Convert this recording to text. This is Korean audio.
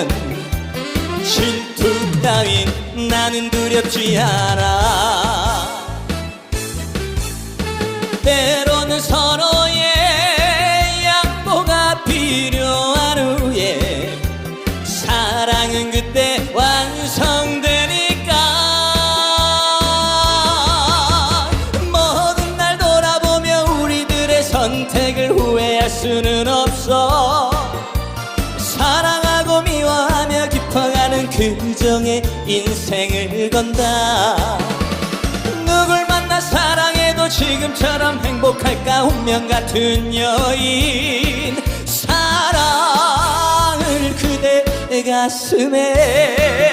있다면 질투 따윈 나는 두렵지 않아. 때로는 서로의 양보가 필요한 후에 사랑은 그때 완성되니까 모든 날 돌아보며 우리들의 선택을 후회할 수는 없어. 그 정의 인생을 건다. 누굴 만나 사랑해도 지금처럼 행복할까? 운명 같은 여인. 사랑을 그대 가슴에